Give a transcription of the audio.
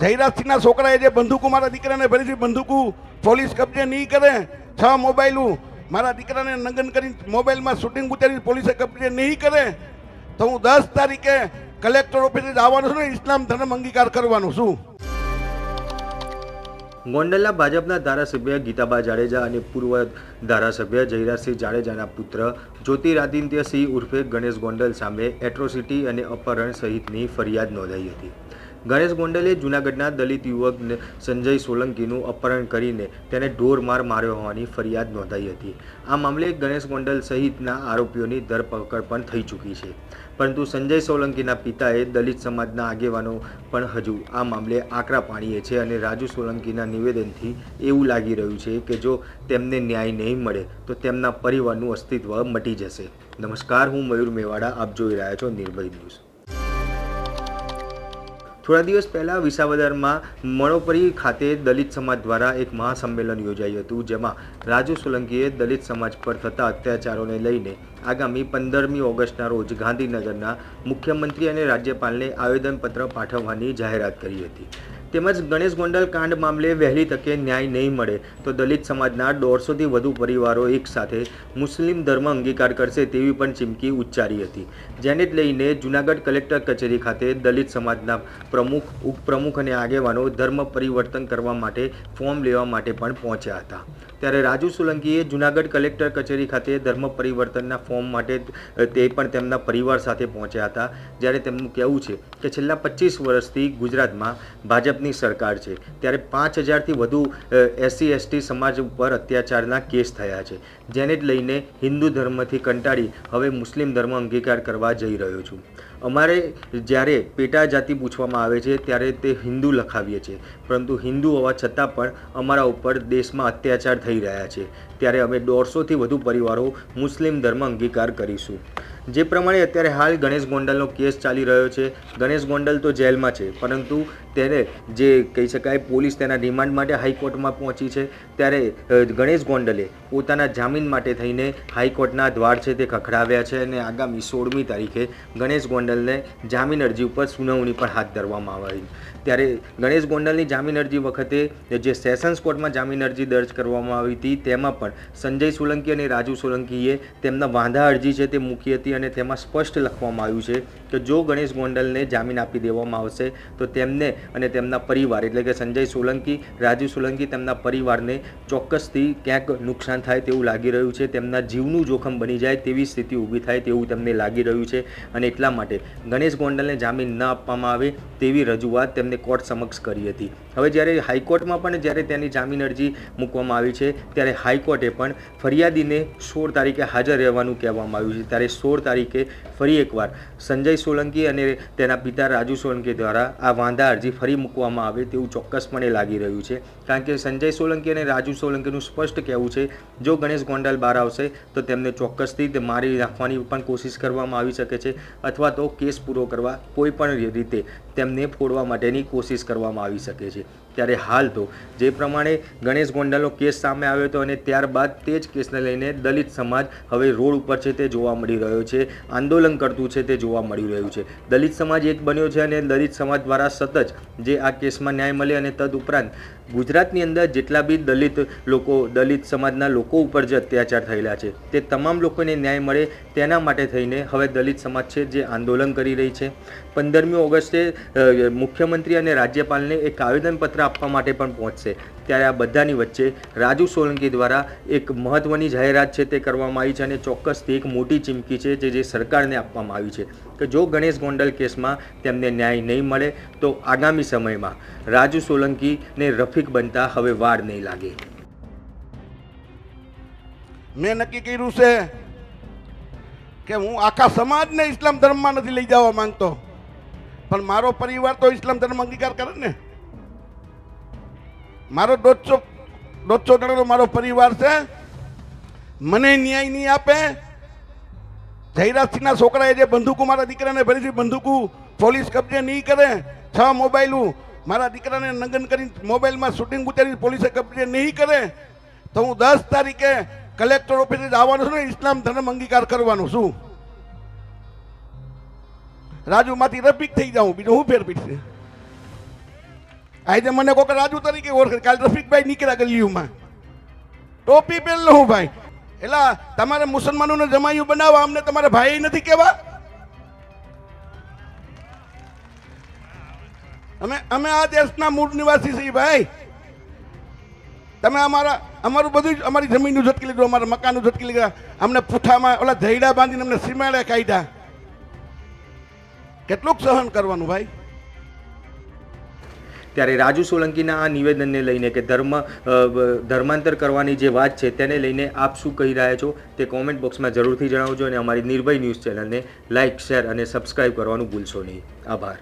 જયરાજસિંહના છોકરાએ જે બંદૂકો મારા દીકરાને ભરી છે બંદૂકો પોલીસ કબજે નહીં કરે, છ મોબાઈલો. મારા દીકરાને નંગન કરી મોબાઈલમાં શૂટિંગ ઉતારી પોલીસે કબજે નહીં કરે, તો હું દસ તારીખે કલેક્ટર ઓફિસે જવાનું છું ને, ઇસ્લામ ધર્મ અંગીકાર કરવાનું છું. ગોંડલના ભાજપના ધારાસભ્ય ગીતાબા જાડેજા અને પૂર્વ ધારાસભ્ય જયરાજસિંહ જાડેજાના પુત્ર જ્યોતિરાદિત્યસિંહ ઉર્ફે ગણેશ ગોંડલ સામે એટ્રોસિટી અને અપહરણ સહિતની ફરિયાદ નોંધાઈ હતી. ગણેશ ગોંડલે જૂનાગઢના દલિત યુવક સંજય સોલંકીનું અપહરણ કરીને તેને ઢોર માર માર્યો હોવાની ફરિયાદ નોંધાઈ હતી. આ મામલે ગણેશ ગોંડલ સહિતના આરોપીઓની ધરપકડ પણ થઈ ચૂકી છે. પરંતુ સંજય સોલંકીના પિતાએ દલિત સમાજના આગેવાનો પણ હજુ આ મામલે આકરા પાણીએ છે અને રાજુ સોલંકીના નિવેદનથી એવું લાગી રહ્યું છે કે જો તેમને ન્યાય નહીં મળે, તો તેમના પરિવારનું અસ્તિત્વ મટી જશે. નમસ્કાર, હું મયુર મેવાડા, આપ જોઈ રહ્યા છો નિર્ભય ન્યૂઝ. થોડા દિવસ પહેલાં વિસાવદરમાં મણોપરી ખાતે દલિત સમાજ દ્વારા એક મહાસંમેલન યોજાયું હતું, જેમાં રાજુ સોલંકીએ દલિત સમાજ પર થતા અત્યાચારોને લઈને આગામી પંદરમી ઓગસ્ટના રોજ ગાંધીનગરના મુખ્યમંત્રી અને રાજ્યપાલને આવેદનપત્ર પાઠવવાની જાહેરાત કરી હતી. તેમજ ગણેશ ગોંડલ કાંડ મામલે વહેલી તકે ન્યાય નહીં મળે, તો દલિત સમાજના દોઢસોથી વધુ પરિવારો એકસાથે મુસ્લિમ ધર્મ અંગીકાર કરશે તેવી પણ ચીમકી ઉચ્ચારી હતી. જેને જ લઈને જૂનાગઢ કલેક્ટર કચેરી ખાતે દલિત સમાજના પ્રમુખ, ઉપપ્રમુખ અને આગેવાનો ધર્મ પરિવર્તન કરવા માટે ફોર્મ લેવા માટે પણ પહોંચ્યા હતા. ત્યારે રાજુ સોલંકીએ જૂનાગઢ કલેક્ટર કચેરી ખાતે ધર્મ પરિવર્તનના ફોર્મ માટે તે પણ તેમના પરિવાર સાથે પહોંચ્યા હતા. જ્યારે તેમનું કહેવું છે કે છેલ્લા પચીસ વર્ષથી ગુજરાતમાં ભાજપની સરકાર છે. ત્યારે પાંચ હજારથી વધુ એસસી, એસટી સમાજ ઉપર અત્યાચારના કેસ થયા છે. જેને જ લઈને હિન્દુ ધર્મથી કંટાળી હવે મુસ્લિમ ધર્મ અંગીકાર કરવા જઈ રહ્યો છું. અમારે જ્યારે પેટા જાતિ પૂછવામાં આવે છે, ત્યારે તે હિન્દુ લખાવીએ છીએ. પરંતુ હિન્દુ હોવા છતાં પણ અમારા ઉપર દેશમાં અત્યાચાર થઈ રહ્યા છે. ત્યારે અમે દોઢસોથી વધુ પરિવારો મુસ્લિમ ધર્મ અંગીકાર કરીશું. જે પ્રમાણે અત્યારે હાલ ગણેશ ગોંડલનો કેસ ચાલી રહ્યો છે. ગણેશ ગોંડલ તો જેલમાં છે, પરંતુ તેને જે કહી શકાય પોલીસ તેના રિમાન્ડ માટે હાઈકોર્ટમાં પહોંચી છે, ત્યારે ગણેશ ગોંડલે પોતાના જામીન માટે થઈને હાઈકોર્ટના દ્વાર છે તે ખખડાવ્યા છે અને આગામી સોળમી તારીખે ગણેશ ગોંડલને જામીન અરજી ઉપર સુનાવણી પણ હાથ ધરવામાં આવી. ત્યારે ગણેશ ગોંડલની જામીન અરજી વખતે જે સેશન્સ કોર્ટમાં જામીન અરજી દર્જ કરવામાં આવી હતી, તેમાં પણ સંજય સોલંકી અને રાજુ સોલંકીએ તેમના વાંધા અરજી છે તે મૂકી હતી અને તેમાં સ્પષ્ટ લખવામાં આવ્યું છે કે જો ગણેશ ગોંડલને જામીન આપી દેવામાં આવશે, તો તેમને અને તેમના પરિવાર, એટલે કે સંજય સોલંકી, રાજુ સોલંકી તેમના પરિવારને ચોક્કસથી ક્યાંક નુકસાન થાય તેવું લાગી રહ્યું છે. તેમના જીવનું જોખમ બની જાય તેવી સ્થિતિ ઊભી થાય તેવું તેમને લાગી રહ્યું છે. અને એટલા માટે ગણેશ ગોંડલને જામીન ન આપવામાં આવે તેવી રજૂઆત તેમને કોર્ટ સમક્ષ કરી હતી. હવે જ્યારે હાઈકોર્ટમાં પણ જ્યારે તેની જામીન અરજી મૂકવામાં આવી છે, ત્યારે હાઈકોર્ટે પણ ફરિયાદીને સોળ તારીખે હાજર રહેવાનું કહેવામાં આવ્યું છે. ત્યારે સોળ તારીખે ફરી એકવાર સંજય સોલંકી અને તેના પિતા રાજુ સોલંકી દ્વારા આ વાંધા અરજી ફરી મૂકવામાં આવે તેવું ચોક્કસપણે લાગી રહ્યું છે. કારણ કે સંજય સોલંકી અને રાજુ સોલંકીનું સ્પષ્ટ કહેવું છે, જો ગણેશ ગોંડલ બહાર આવશે, તો તેમને ચોક્કસથી તે મારી નાખવાની પણ કોશિશ કરવામાં આવી શકે છે અથવા તો કેસ પૂરો કરવા કોઈ પણ રીતે તેમને ફોડવા માટેની કોશિશ કરવામાં આવી શકે છે. ત્યારે હાલ તો જે પ્રમાણે ગણેશ ગોંડલનો કેસ સામે આવ્યો હતો અને ત્યારબાદ તે જ કેસને લઈને દલિત સમાજ હવે રોડ ઉપર છે તે જોવા મળી રહ્યો છે, આંદોલન કરતું છે તે જોવા મળી રહ્યું છે. દલિત સમાજ એક બન્યો છે અને દલિત સમાજ દ્વારા સતત જે આ કેસમાં ન્યાય મળે અને તદ ઉપરાંત ગુજરાતની અંદર જેટલા બી દલિત લોકો, દલિત સમાજના લોકો ઉપર જે અત્યાચાર થયેલા છે, તે તમામ લોકોને ન્યાય મળે તેના માટે થઈને હવે દલિત સમાજ છે જે આંદોલન કરી રહી છે. પંદરમી ઓગસ્ટે મુખ્યમંત્રી અને રાજ્યપાલને એક આવેદનપત્ર આપવા માટે પણ પહોંચશે. ત્યારે આ બધાની વચ્ચે રાજુ સોલંકી દ્વારા એક મહત્ત્વની જાહેરાત છે તે કરવામાં આવી છે અને ચોક્કસથી એક મોટી ચીમકી છે જે જે સરકારને આપવામાં આવી છે કે જો ગણેશ ગોંડલ કેસમાં તેમને ન્યાય નહીં મળે, તો આગામી સમયમાં રાજુ સોલંકીને રફીક બનતા હવે વાર નહીં લાગે. મેં નક્કી કર્યું છે કે હું આખા સમાજને ઇસ્લામ ધર્મમાં નથી લઈ જવા માંગતો. પણ મારો પરિવાર તો ઇસ્લામ ધર્મ અંગીકાર કરે ને. મારો દોઢસો દોઢસો જણાનો મારો પરિવાર છે. મને ન્યાય નહીં આપે. જયરાજસિંહના છોકરાએ જે બંદૂકો મારા દીકરાને ભરી બંદૂકો પોલીસ કબજે નહીં કરે. છ મોબાઈલું મારા દીકરાને નંગન કરી મોબાઈલમાં શૂટિંગ ઉતારી પોલીસે કબજે નહીં કરે. તો હું દસ તારીખે કલેક્ટર ઓફિસે જવાનું છું ને, ઇસ્લામ ધર્મ અંગીકાર કરવાનું છું. રાજુમાંથી રફીક થઈ જાઉં, બીજું હું ફેર પીડશે? આજે મને કોક રાજુ તરીકે ઓળખે, કાલે રફીકભાઈ નીકળ્યા ગલીયુમાં ટોપી પહેરલો હું ભાઈ. એલા, તમારે મુસલમાનોને જમાયું બનાવવા, અમને તમારા ભાઈ નથી કહેવા અમે અમે આ દેશના મૂળ નિવાસી છીએ ભાઈ. તમે અમારા, અમારું બધું જ અમારી જમીનનું ઝટકી લીધું, અમારા મકાનનું ઝટકી લીધા. અમને પૂઠામાં ઓલા ધૈડા બાંધીને અમને સીમાડ્યા કાઢ્યા. કેટલુંક સહન કરવાનું ભાઈ? ત્યારે રાજુ સોલંકીના આ નિવેદનને લઈને કે ધર્મ ધર્માંતર કરવાની જે વાત છે તેને લઈને આપ શું કહી રહ્યા છો તે કોમેન્ટ બોક્સમાં જરૂરથી જણાવજો અને અમારી નિર્ભય ન્યૂઝ ચેનલને લાઇક શેર અને સબસ્ક્રાઇબ કરવાનું ભૂલશો નહીં. આભાર.